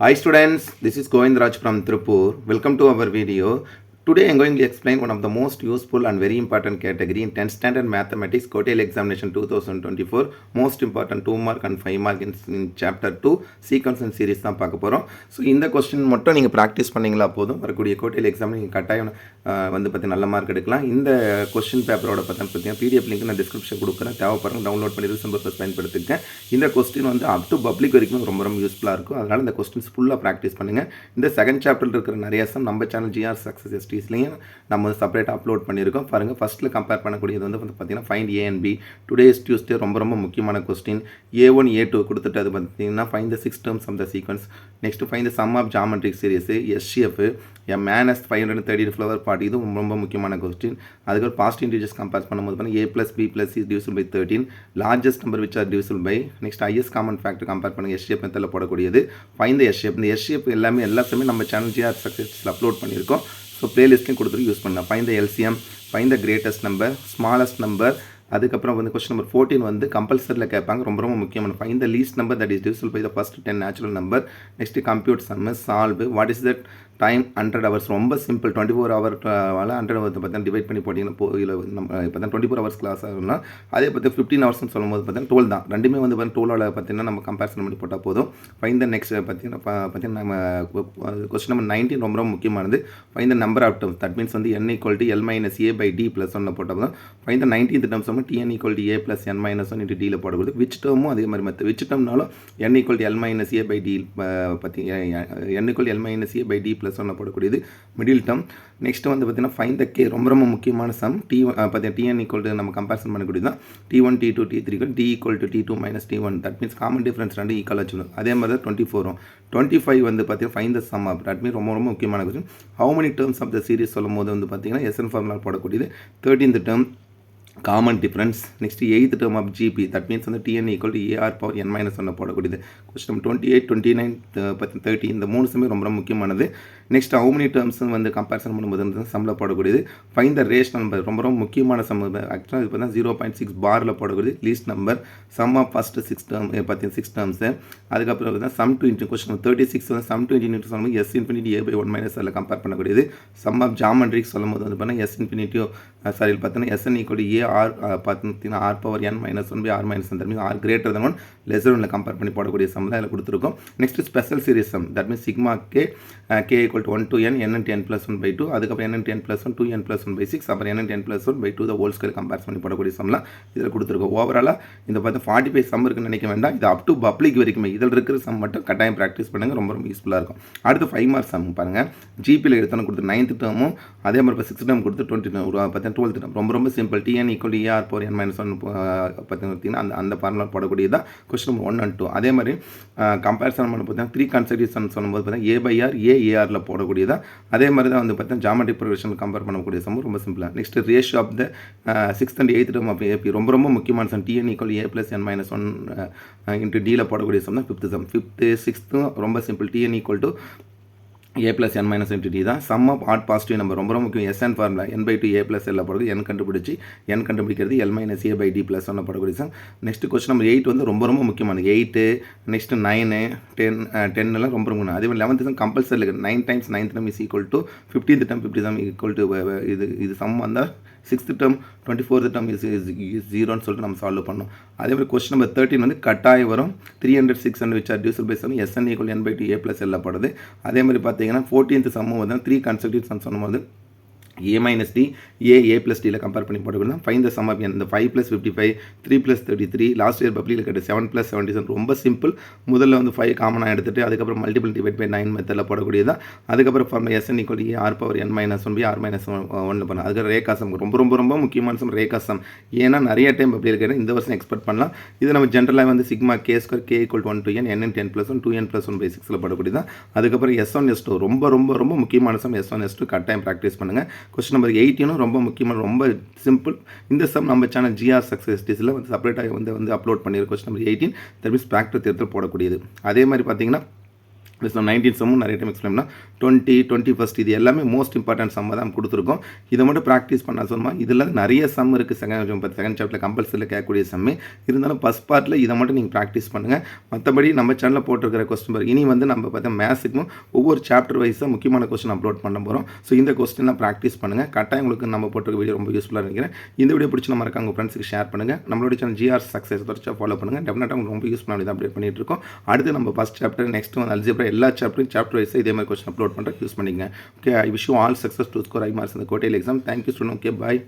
Hi students, this is Govindraj from Tripur. Welcome to our video. Today I am going to explain one of the most useful and very important category in 10th standard mathematics Cotel examination 2024 most important 2 mark and 5 mark in, in chapter 2 sequence and series தான் பார்க்க போகிறோம் so இந்த question மட்டும் நீங்கள் practice பண்ணீங்களா போதும். வரக்கூடிய கோட்டையில் எக்ஸாம் நீங்கள் கட்டாயம் வந்து பார்த்து நல்ல மார்க் எடுக்கலாம். இந்த கொஸ்டின் பேப்பரோட பார்த்தா பார்த்தீங்கன்னா பிடிஎஃப் லிங்க் நான் டிஸ்கிரிப்ஷன் கொடுக்குறேன். தேவைப்படுறேன் டவுன்லோட் பண்ணி ரிசன் பர்பஸ் பயன்படுத்திக்க இந்த கொஸ்டின் வந்து அப் டு பப்ளிக் வரைக்கும் ரொம்ப ரொம்ப யூஸ்ஃபுல்லாக இருக்கும். அதனால் இந்த கொஸ்டின்ஸ் ஃபுல்லாக ப்ராக்டிஸ் பண்ணுங்கள் இந்த செகண்ட் சாப்டரில் இருக்கிற நிறைய சம் நம்ம சேனல் ஜிஆர் சக்ஸஸ் எஸ்டிஸ்லையும் நம்ம வந்து செப்பரேட்டாக அப்லோட் பண்ணியிருக்கோம். பாருங்கள் ஃபஸ்ட்டில் கம்பேர் பண்ணக்கூடியது வந்து பார்த்திங்கன்னா பார்த்தீங்கன்னா find A and B today's Tuesday ரொம்ப ரொம்ப முக்கியமான question A one A two கொடுத்துட்டு அது பார்த்தீங்கன்னா find the six terms of the sequence next find the sum of geometric series SCF a minus five hundred thirty flower part இது ரொம்ப முக்கியமான question அதுக்கப்புறம் பாஸ்ட் இன்டீஜர்ஸ் கம்பேர் பண்ணும்போது பார்த்தீங்கன்னா A plus B plus is divisible by thirteen largest number which are divisible by next is common factor compare பண்ணுங்கள் எஸ்ஷேப் methyl போடக்கூடியது. Find த எஸ்ஷேப் இந்த எஸ்ஷேப் எல்லாமே எல்லாத்தையுமே நம்ம சேனல் ஜிஆர் சக்ஸஸில் அப்லோட் பண்ணியிருக்கோம். ஸோ ப்ளேலிஸ்ட்லையும் கொடுத்துட்டு யூஸ் பண்ணலாம். Find the LCM find the greatest number smallest number அதுக்கப்புறம் வந்து கொஸ்டின் நம்பர் ஃபோர்டீன் வந்து கம்பல்சரியில் கேட்பாங்க. ரொம்ப ரொம்ப முக்கியமான. Find the least number that is divisible by the first ten natural number next compute summer solve what is that time hundred hours ரொம்ப simple. Twenty four hour hundred hour பார்த்தா divide பண்ணி போட்டிங்கன்னா போ நம்ம இப்போ தான் டுவெண்ட்டி ஃபோர் ஹவர்ஸ் கிளாஸ் ஆகும்னா அதே பார்த்து ஃபிஃப்டீன் ஹவர்ஸ்னு சொல்லும்போது பார்த்தீங்கன்னா டுவெல் தான். ரெண்டுமே வந்து பார்த்தீங்கன்னா டுவெலோட பார்த்தீங்கன்னா நம்ம கம்பேரிசன் பண்ணி போட்டால் போதும். ஃபைன் த நெக்ஸ்ட் பார்த்தீங்கன்னா பார்த்தீங்கன்னா நம்ம கொஸ்டின் நம்பர் நைன்டீன் ரொம்ப ரொம்ப முக்கியமானது. Find the number of terms that means வந்து N equal L minus A by D plus ஒன்று போட்டால் தான் ஃபைன் த நைன்டீன்த் டேர்ம்ஸ் வந்து TN equal A plus N minus one into டியில் போடக்கூடாது. விச் டேர்மும் அதே மாதிரி மற்ற which டேர்ம்னாலும் N equal L minus A by D பற்றி N equal L minus A by D plus ஒன்று போடக்கூடியது மிடில் டேர்ம் நெக்ஸ்ட் வந்து பார்த்தீங்கன்னா ஃபைன் த கே ரொம்ப ரொம்ப முக்கியமான சம் டி பார்த்தீங்கன்னா டிஎன் ஈக்குவல் டு நம்ம கம்பேரிசன் பண்ணக்கூடியது தான். T one T two T three D equal to T two minus T one that means common difference ரெண்டு ஈக்குவல் வச்சுக்கணும் அதே மாதிரி தான் டுவெண்ட்டி ஃபோரும் டுவெண்ட்டி ஃபைவ் வந்து பார்த்தீங்கன்னா find the sum up that mean ரொம்ப ரொம்ப முக்கியமான question how many terms of the series சொல்லும் போது வந்து பார்த்தீங்கன்னா SN formula போடக்கூடியது. Thirteenth term common difference next eighth term of GP that means வந்து TN equal to AR power N minus ஒன்று போடக்கூடியது. Question twenty eight twenty nine பத்து thirty இந்த மூணு சமே ரொம்ப ரொம்ப முக்கியமானது. நெக்ஸ்ட் ஹவு மெனி டேர்ம்ஸ் வந்து கம்பேரிசன் பண்ணும்போது வந்து சம்மில் போடக்கூடியது? ஃபைன் த ரேஷ் நம்பர் ரொம்ப ரொம்ப முக்கியமான சம் ஆக்சுவலாக இது பார்த்தா ஜீரோ பாயிண்ட் சிக்ஸ் பாரில் போடக்கூடியது least number sum of first six term பார்த்தீங்கன்னா சிக்ஸ் டேர்ம்ஸு அதுக்கப்புறம் பார்த்தா sum to into question thirty six வந்து சம் டு இன்ட்டு சொல்லும்போது S infinity A by one minus அதில் கம்பேர் பண்ணக்கூடியது. சம் ஆஃப் ஜாமெட்ரிக் சொல்லும் போது வந்து பார்த்தீங்கன்னா எஸ் இன்ஃபினிட்டியோ சாரி பார்த்தீங்கன்னா எஸ்என் ஈக்குவல் ஏ ஆர் பார்த்தீங்கன்னா R power N minus one by R minus one R greater than one lesser ஒன்ல கம்பேர் பண்ணி போடக்கூடிய சம் தான் இதில் கொடுத்துருக்கோம். Next special series sum that means sigma K K equal to one two N N ten plus one by two அதுக்கப்புறம் N ten plus one two N plus one by six அப்புறம் N ten plus one by two the whole square compare பண்ணி போடக்கூடிய சம்லாம் இதில் கொடுத்துருக்கோம். ஓவராலாக இந்த பார்த்து forty five some இருக்குன்னு நினைக்க வேண்டாம். இது அப் டு பப்ளிக் வரைக்குமே இதில் இருக்கிற சம் மட்டும் கட்டாயம் ப்ராக்டிஸ் பண்ணுங்க. ரொம்ப ரொம்ப யூஸ்ஃபுல்லாக இருக்கும். அடுத்து ஃபைவ் மார்க் சம் பாருங்கள் ஜிபியில் எடுத்தோன்னு கொடுத்து நைன்த் டேர்மும் அதே மாதிரி இப்போ சிக்ஸ் டேம் கொடுத்து டுவெண்ட்டி டேர்ம் பார்த்தீங்கன்னா டுவெல்த் டேம் ரொம்ப ரொம்ப simple TN equal AR power N minus one பார்த்தீங்கன்னா அந்த அந்த formula போடக்கூடியதாக question number one and two அதே மாதிரி கம்பேரிசன் பண்ண பார்த்தீங்கன்னா த்ரீ கன்சல்டேஷன் சொல்லும்போது பார்த்தீங்கன்னா ஏ பை ஆர் ஏஆரில் போடக்கூடியதாக அதே மாதிரி தான் வந்து பார்த்தீங்கன்னா ஜாமெட்ரிக் ப்ரொவிஷன் கம்பேர் பண்ணக்கூடிய சம் ரொம்ப சிம்பிளாக next ratio of the sixth and eighth term of AP ரொம்ப ரொம்ப முக்கியமான sum. TN equal A plus N minus one into டியில் போடக்கூடிய சம் தான் ஃபிஃப்த் சம் ஃபிஃப்த்து சிக்ஸ்த்தும் ரொம்ப simple TN equal to A plus N minus into D தான். Sum of odd positive number ரொம்ப ரொம்ப முக்கியம். SN formula N by two A plus எல்ல போகிறது என் கண்டுபிடிச்சி என் கண்டுபிடிக்கிறது L minus A by D plus ஒன்று போடக்கூடிய sum next question number eight வந்து ரொம்ப ரொம்ப முக்கியமானது. எயிட்டு நெக்ஸ்ட் நைனு டென் டென்னுலாம் ரொம்ப ரொம்ப அதே மாதிரி லெவன்த்து சம் கம்பல்சரி இருக்குது nine times ninth term is equal to fifteenth term fifty term equal to இது இது சம் வந்தால் sixth term twenty fourth term is ஜீரோன்னு சொல்லிட்டு நம்ம சால்வ் பண்ணோம். அதே மாதிரி கொஸ்டின் நம்பர் தேர்ட்டின் வந்து கட்டாயம் வரும். Three hundred six hundred which are divisible by sum SN equal N by D A plus எல்லாம் படுது. அதே மாதிரி பார்த்தீங்கன்னா ஃபோர்டீன்த் சம்மு வந்து த்ரீ கன்சல்டிவ் சம் சொன்னபோது A minus D A A plus டியில் கம்பேர் பண்ணி போட்டுக்கலாம் ஃபைன் த சம் ஆஃப் இந்த five plus fifty five three plus thirty three last year பப்ளியில் கட்டு செவன் ப்ளஸ் செவன்ட்டி செவன் ரொம்ப சிம்பிள் முதல்ல வந்து ஃபைவ் காமனாக எடுத்துட்டு அதுக்கப்புறம் மல்டிபிள் டிவைட் பை நைன் மெத்தடில் போடக்கூடியதா? அதுக்கப்புறம் form SN equal A R power N minus one by R minus ஒன்று பண்ணலாம். அதுக்கு ரேகாசம் ரொம்ப ரொம்ப ரொம்ப முக்கியமான சம் ரேகாசம் ஏன்னா நிறைய டைம் பப்ளியில் கேட்டால் இந்த வருஷம் எக்ஸ்பெக்ட் பண்ணலாம். இது நம்ம ஜென்ரலாக வந்து sigma K square K equal one two N N ten plus one two N plus one by சிக்ஸில் போடக்கூடியதான் அதுக்கப்புறம் எஸ் ஒன் எஸ் டூ ரொம்ப ரொம்ப ரொம்ப முக்கியமான sum S one S two கட்டாயம் ப்ராக்டிஸ் பண்ணுங்கள் கொஸ்டின் நம்பர் எயிட்டீனும் ரொம்ப முக்கியமான ரொம்ப சிம்பிள் இந்த சம் நம்ம சேனல் ஜிஆர் சக்ஸஸ் டிஸில் வந்து செப்பரேட்டாக வந்து வந்து அப்லோட் பண்ணியிருக்கோம் question number eighteen that means factor தேர்தல் போடக்கூடியது. அதே மாதிரி பார்த்தீங்கன்னா ப்ளஸ் நைன்டீன் சம்மும் நிறைய டைம் எக்ஸ்பிளைன் பண்ணால் டுவெண்ட்டி டுவெண்ட்டி ஃபஸ்ட் இது எல்லாமே மோஸ்ட் இம்பார்ட்டன்ட் சம்மை தான் கொடுத்துருக்கோம். இதை மட்டும் ப்ராக்டிஸ் பண்ண சொன்னோம் இதில் நிறைய சம் இருக்குது செகண்ட் செகண்ட் சாப்டர் கம்பல்சரியில் கேட்கக்கூடிய சம்மு இருந்தாலும் ஃபஸ்ட் பார்ட்டில் இதை மட்டும் நீங்கள் ப்ராக்டிஸ் பண்ணுங்கள் மற்றபடி நம்ம சேனலில் போட்டிருக்கிற கொஸ்டின் பார் இனி வந்து நம்ம பார்த்தா மேத்ஸுக்கும் ஒவ்வொரு சாப்டர் வைஸாக முக்கியமான கொஸ்டின் அப்லோட் பண்ண போகிறோம் ஸோ இந்த கொஸ்டின்லாம் ப்ராக்டிஸ் பண்ணுங்கள் கட்டாயம் உங்களுக்கு நம்ம போட்டிருக்க வீடியோ ரொம்ப யூஸ்ஃபுல்லாக நினைக்கிறேன். இந்த வீடியோ பிடிச்சி நம்ம இருக்க உங்கள் ஃப்ரெண்ட்ஸுக்கு ஷேர் பண்ணுங்கள் நம்மளோட சேனல் ஜிஆர் சக்ஸஸ் தொடர்ச்சியாக ஃபாலோ பண்ணுங்கள் டெஃபினட்டாக உங்களுக்கு ரொம்ப யூஸ்ஃபுல்லாக தான் அப்டேட் பண்ணிட்டு இருக்கோம். அடுத்து நம்ம ஃபஸ்ட் சாப்டர் நெக்ஸ்ட் வந்து அல்ஜிப்ரா எல்லா சாப்டரும் சாப்டர் வைஸாக இதே மாதிரி கொஸ்டின் அப்லோட் பண்ணுறேன் யூஸ் பண்ணிங்க okay I wish you all success to score high marks இந்த கோட்டையில் exam thank you student okay bye